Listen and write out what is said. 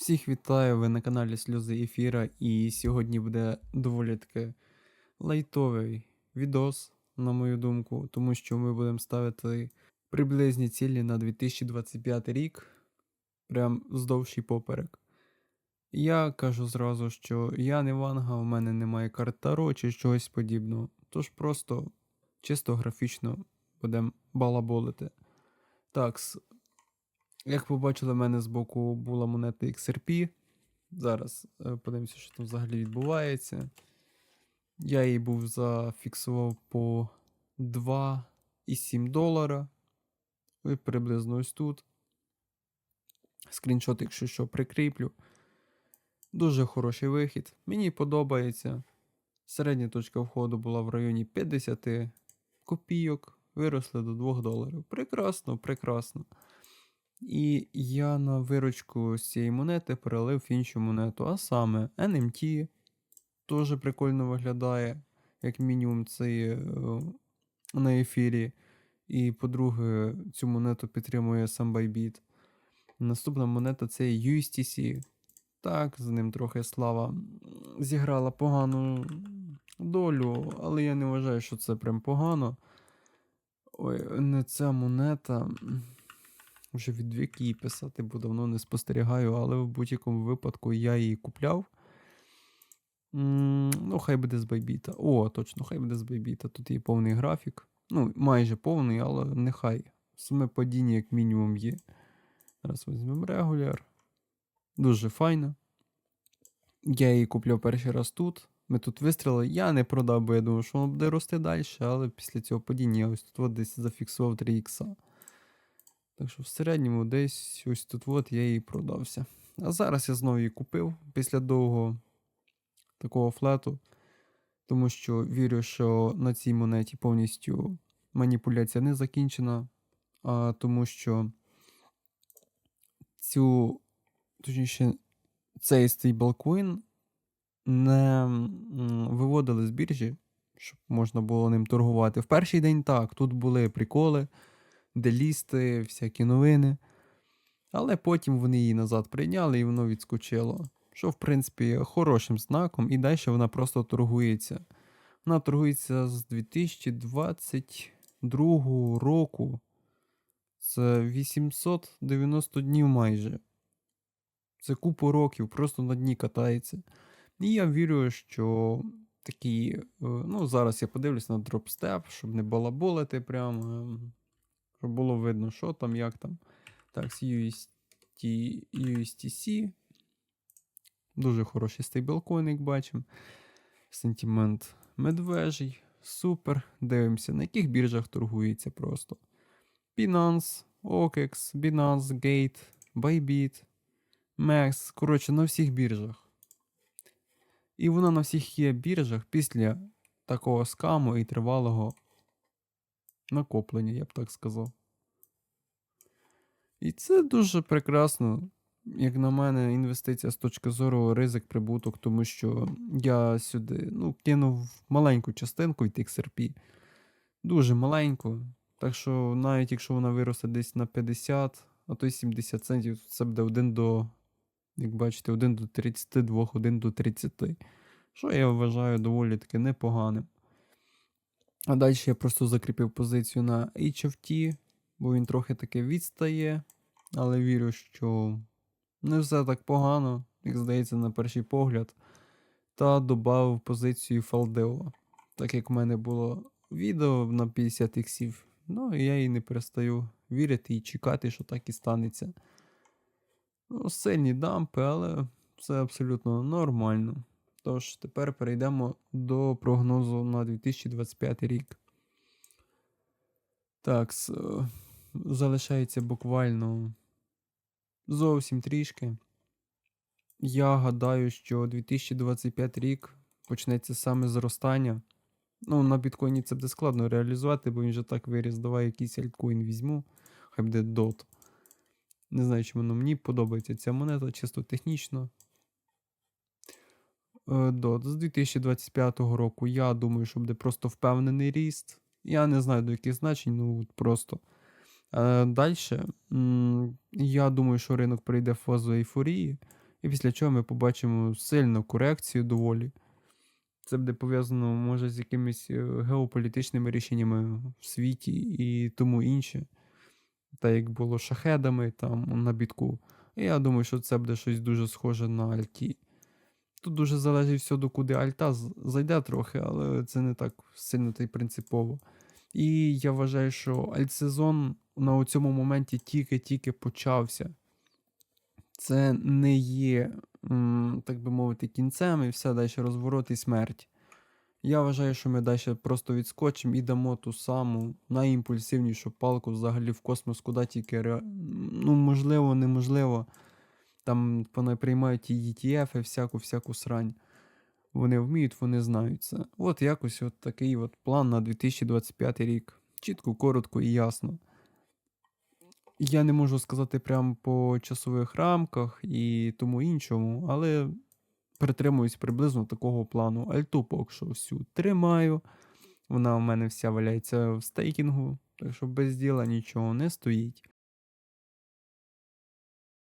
Всіх вітаю, ви на каналі Сльози Ефіра, і сьогодні буде доволі таки лайтовий відос, на мою думку, тому що ми будемо ставити приблизні цілі на 2025 рік, прям вздовж і поперек. Я кажу зразу, що я не ванга, у мене немає карт Таро чи чогось подібного, тож просто чисто графічно будемо балаболити. Такс, як побачили, в мене збоку була монета XRP. Зараз е, подивимося, що там взагалі відбувається. Я її був зафіксував по 2,7 долара. І приблизно ось тут. Скріншот, якщо що, прикріплю. Дуже хороший вихід. Мені подобається. Середня точка входу була в районі 50 копійок. Виросли до 2 доларів. Прекрасно, прекрасно. І я на виручку з цієї монети перелив іншу монету, а саме NMT. Теж прикольно виглядає, як мінімум, це е, на ефірі. І, по-друге, цю монету підтримує сам Bybit. Наступна монета це USTC. Так, з ним трохи слава зіграла погану долю, але я не вважаю, що це прям погано. Ой, не ця монета. Вже від віки її писати, бо давно не спостерігаю, але в будь-якому випадку я її купляв. Ну, хай буде з Байбіта. О, точно, хай буде з Байбіта. Тут є повний графік. Ну, майже повний, але нехай. Саме падіння, як мінімум, є. Зараз візьмемо регуляр. Дуже файно. Я її купляв перший раз тут. Ми тут вистріли. Я не продав, бо я думав, що воно буде рости далі, але після цього падіння я ось тут десь зафіксував 3 ікса. Так що в середньому десь ось тут от я її продався. А зараз я знову її купив після довгого такого флету, тому що вірю, що на цій монеті повністю маніпуляція не закінчена, а тому що цю, точніше, цей стейблкоін не виводили з біржі, щоб можна було ним торгувати. В перший день так, тут були приколи делісти, всякі новини. Але потім вони її назад прийняли і воно відскочило. Що, в принципі, хорошим знаком, і далі вона просто торгується. Вона торгується з 2022 року. Це 890 днів майже. Це купу років, просто на дні катається. І я вірю, що такі. е, Ну, зараз я подивлюсь на дропстеп, щоб не балаболити прямо. Видно, що там, як там. Так, UST, USTC. Дуже хороший стейблкоін, як бачимо. Сентимент медвежий. Супер. Дивимося, на яких біржах торгується просто. Binance, OKEX, Binance, Gate, Bybit, Max. Коротше, на всіх біржах. І вона на всіх є біржах після такого скаму і тривалого накоплення, я б так сказав. І це дуже прекрасно, як на мене, інвестиція з точки зору ризик прибуток, тому що я сюди ну, кинув маленьку частинку від XRP. Дуже маленьку. Так що навіть якщо вона виросте десь на 50, а то й 70 центів, це буде 1 до, як бачите, 1 до 32, 1 до 30. Що я вважаю доволі таки непоганим. А далі я просто закріпив позицію на HFT, бо він трохи таки відстає, але вірю, що не все так погано, як здається, на перший погляд. Та додав позицію Фалдео. Так як в мене було відео на 50 іксів, ну і я їй не перестаю вірити і чекати, що так і станеться. Ну, сильні дампи, але це абсолютно нормально. Тож, тепер перейдемо до прогнозу на 2025 рік. Так, залишається буквально зовсім трішки. Я гадаю, що 2025 рік почнеться саме зростання. Ну, на біткоїні це буде складно реалізувати, бо він же так виріс. Давай якийсь альткоін візьму, хай буде DOT. Не знаю, чому воно мені подобається ця монета, чисто технічно. Е, DOT з 2025 року я думаю, що буде просто впевнений ріст. Я не знаю до яких значень, ну просто. Е, Далі, я думаю, що ринок прийде в фазу ейфорії. І після чого ми побачимо сильну корекцію доволі. Це буде пов'язано, може, з якимись е, геополітичними рішеннями в світі і тому інше. Та як було шахедами там на бітку. Я думаю, що це буде щось дуже схоже на Альті. Тут дуже залежить все, до куди Альта зайде трохи, але це не так сильно та й принципово. І я вважаю, що альтсезон на цьому моменті тільки-тільки почався. Це не є, так би мовити, кінцем, і все далі розворот і смерть. Я вважаю, що ми далі просто відскочимо і дамо ту саму найімпульсивнішу палку взагалі в космос, куди тільки ну, можливо, неможливо. Там вони приймають і ETF, і всяку всяку срань. Вони вміють, вони знають це. От якось от такий от план на 2025 рік. Чітко, коротко і ясно. Я не можу сказати прямо по часових рамках і тому іншому, але притримуюсь приблизно такого плану. Альту поки що всю тримаю. Вона у мене вся валяється в стейкінгу, так що без діла нічого не стоїть.